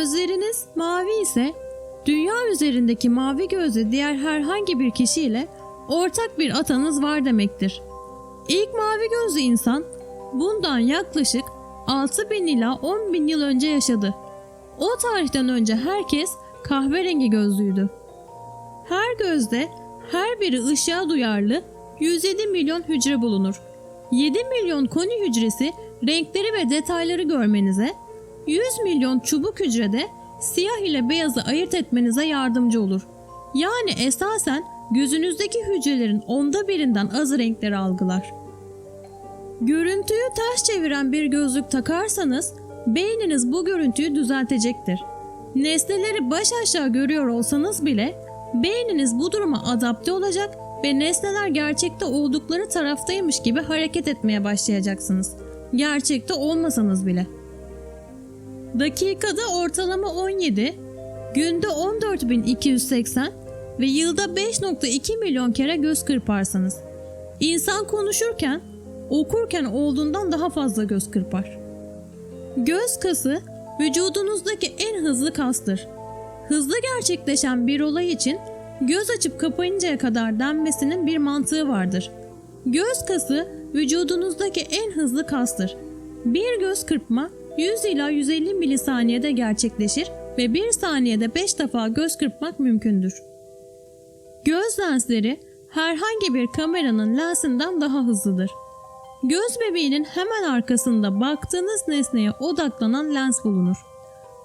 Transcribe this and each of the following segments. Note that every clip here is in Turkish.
Gözleriniz mavi ise dünya üzerindeki mavi gözlü diğer herhangi bir kişiyle ortak bir atanız var demektir. İlk mavi gözlü insan bundan yaklaşık 6000 ila 10 bin yıl önce yaşadı. O tarihten önce herkes kahverengi gözlüydü. Her gözde her biri ışığa duyarlı 107 milyon hücre bulunur. 7 milyon koni hücresi renkleri ve detayları görmenize, 100 milyon çubuk hücrede siyah ile beyazı ayırt etmenize yardımcı olur. Yani esasen gözünüzdeki hücrelerin onda birinden azı renkleri algılar. Görüntüyü ters çeviren bir gözlük takarsanız beyniniz bu görüntüyü düzeltecektir. Nesneleri baş aşağı görüyor olsanız bile beyniniz bu duruma adapte olacak ve nesneler gerçekte oldukları taraftaymış gibi hareket etmeye başlayacaksınız. Gerçekte olmasanız bile. Dakikada ortalama 17, günde 14.280 ve yılda 5.2 milyon kere göz kırparsanız. İnsan konuşurken, okurken olduğundan daha fazla göz kırpar. Göz kası vücudunuzdaki en hızlı kastır. Hızlı gerçekleşen bir olay için göz açıp kapayıncaya kadar denmesinin bir mantığı vardır. Göz kası vücudunuzdaki en hızlı kastır. Bir göz kırpma 100 ila 150 milisaniyede gerçekleşir ve bir saniyede 5 defa göz kırpmak mümkündür. Göz lensleri herhangi bir kameranın lensinden daha hızlıdır. Göz bebeğinin hemen arkasında baktığınız nesneye odaklanan lens bulunur.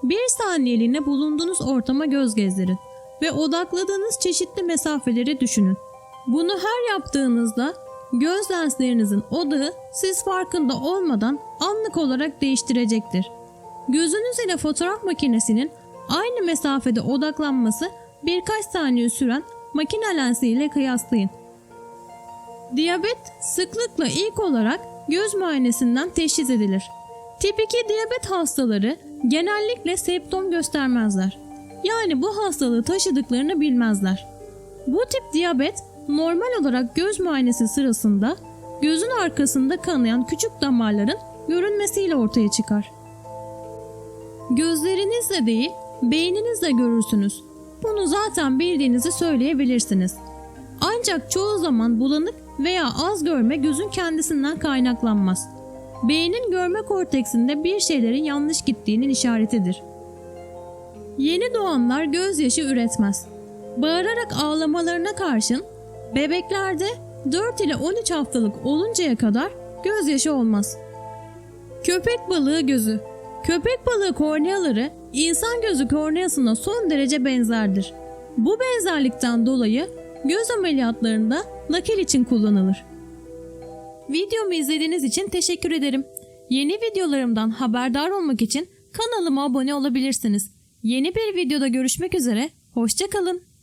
Bir saniyeliğine bulunduğunuz ortama göz gezdirin ve odakladığınız çeşitli mesafeleri düşünün. Bunu her yaptığınızda göz lenslerinizin odağı siz farkında olmadan anlık olarak değiştirecektir. Gözünüz ile fotoğraf makinesinin aynı mesafede odaklanması birkaç saniye süren makine lensi ile kıyaslayın. Diyabet sıklıkla ilk olarak göz muayenesinden teşhis edilir. Tip 2 diyabet hastaları genellikle septom göstermezler. Yani bu hastalığı taşıdıklarını bilmezler. Bu tip diyabet normal olarak göz muayenesi sırasında gözün arkasında kanayan küçük damarların görünmesiyle ortaya çıkar. Gözlerinizle değil, beyninizle görürsünüz. Bunu zaten bildiğinizi söyleyebilirsiniz. Ancak çoğu zaman bulanık veya az görme gözün kendisinden kaynaklanmaz. Beynin görme korteksinde bir şeylerin yanlış gittiğinin işaretidir. Yeni doğanlar gözyaşı üretmez. Bağırarak ağlamalarına karşın bebeklerde 4 ile 13 haftalık oluncaya kadar gözyaşı olmaz. Köpek balığı gözü Köpek balığı korneaları insan gözü korneasına son derece benzerdir. Bu benzerlikten dolayı göz ameliyatlarında nakil için kullanılır. Videomu izlediğiniz için teşekkür ederim. Yeni videolarımdan haberdar olmak için kanalıma abone olabilirsiniz. Yeni bir videoda görüşmek üzere, hoşçakalın.